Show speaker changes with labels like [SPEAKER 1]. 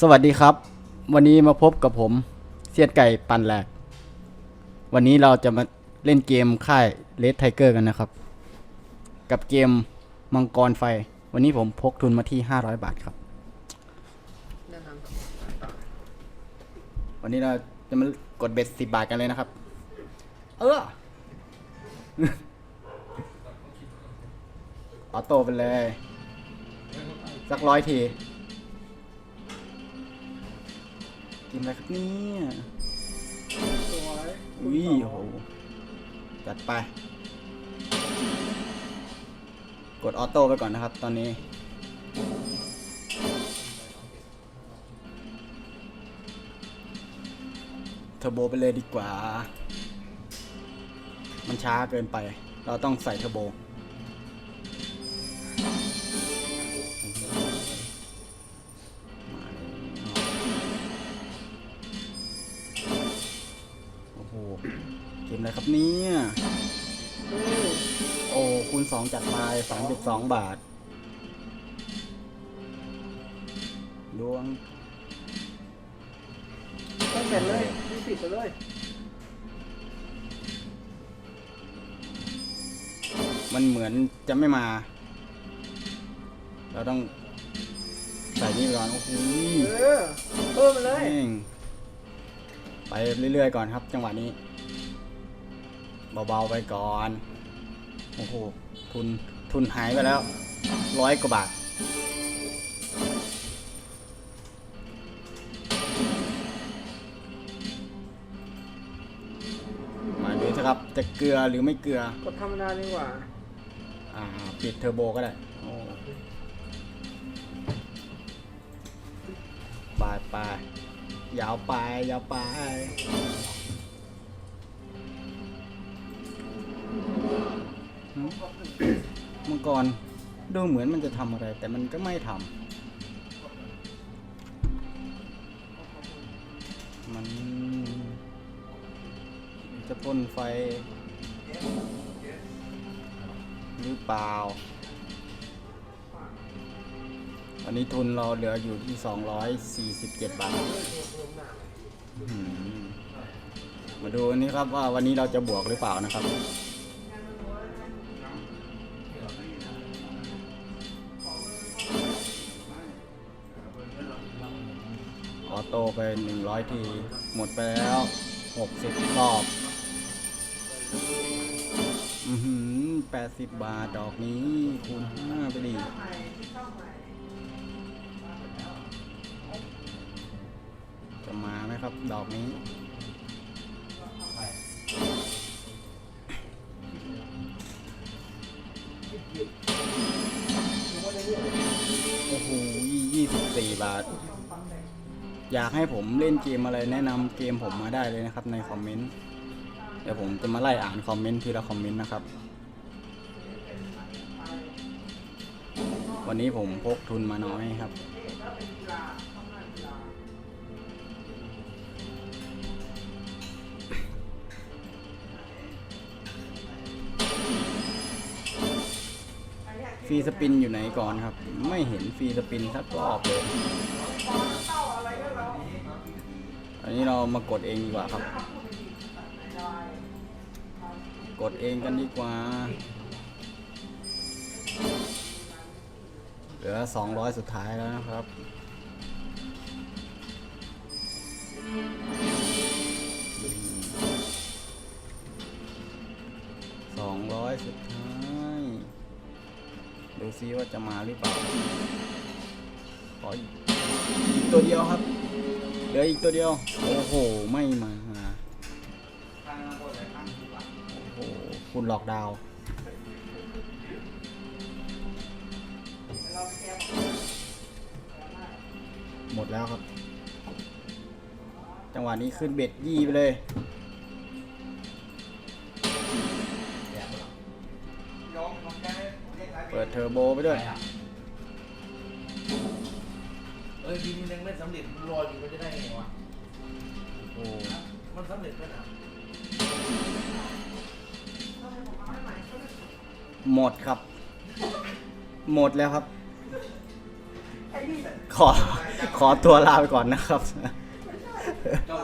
[SPEAKER 1] สวัสดีครับ วันนี้มาพบกับผมเสียดไก่ปันแหลก วันนี้เราจะมาเล่นเกมค่ายเลดไทเกอร์กันนะครับ กับเกมมังกรไฟ วันนี้ผมพกทุนมาที่ 500 บาทครับ วันนี้เราจะมากดเบ็ดสิบาทกันเลยนะครับ เออออโต้ไปเลย สักร้อยที กินอะไรครับเนี่ยอุ้ยโหจัดไป กดออโต้ไปก่อนนะครับ ตอนนี้ เทอร์โบไปเลยดีกว่า มันช้าเกินไป เราต้องใส่เทอร์โบ เกมอะไรครับเนี่ยโอ้คูณสองจัดไปสองสิบสองบาท ดวง
[SPEAKER 2] ต้องเสร็จเลยยี่สิบไปเลย
[SPEAKER 1] มันเหมือนจะไม่มา เราต้องใส่นี่ไปก่อน โอ้โห
[SPEAKER 2] เออเพิ่มมาเลย
[SPEAKER 1] แม่งไปเรื่อยๆก่อนครับ จังหวะนี้ เบาๆไปก่อน โอ้โห ทุน ทุนหายไปแล้ว ร้อยกว่าบาท มาดูสิครับ จะเกลือหรือไม่เกลือ
[SPEAKER 2] กดธรรมดาดีกว่า
[SPEAKER 1] อ่า ปิดเทอร์โบก็ได้โอ้ไปไปยาวไปยาวไปหึ กรดูเหมือนมันจะทำอะไร แต่มันก็ไม่ทำมันจะพ่นไฟ หรือเปล่าวันนี้ทุนเราเหลืออยู่ที่ 247 บาท มาดูอันนี้ครับว่าวันนี้เราจะบวกหรือเปล่านะครับ โต้ไป 100 ที หมดไปแล้ว 60รอบ อือหือแปดสิบบาท ดอกนี้ คูณห้าไปดิจะมาไหมครับ ดอกนี้โอ้โหยี่สิบสี่บาท อยากให้ผมเล่นเกมอะไรแนะนำเกมผมมาได้เลยนะครับในคอมเมนต์เดี๋ยวผมจะมาไล่อ่านคอมเมนต์ทีละคอมเมนต์นะครับ วันนี้ผมพกทุนมาน้อยครับฟรีสปินอยู่ไหนก่อนครับ ไม่เห็นฟรีสปินสักรอบเลย นนี้เรามากดเองดีกว่าครับ กดเองกันดีกว่า เหลือ 200 สุดท้ายแล้วนะครับสองร้อยสุดท้าย ดูซิว่าจะมาหรือเปล่า ขออีกตัวเดียวครับ ลืออีกตัวเดียว โอ้โห ไม่มาโอ้โหคุณหลอกดาว หมดแล้วครับ จังหวะนี้ขึ้นเบ็ดยี่ไปเลยเปิดเทอร์โบไปด้วย
[SPEAKER 3] อ้ยทีนี้ยังไม่สำเร็จรออยู่มันจะได้ไงวะ
[SPEAKER 1] โอ้
[SPEAKER 3] มันสำเร็จไหมนะ
[SPEAKER 1] หมดครับ หมดแล้วครับ
[SPEAKER 2] ไอ้
[SPEAKER 1] ขอขอตัวลาไปก่อนนะครับ
[SPEAKER 2] เจ้าคุม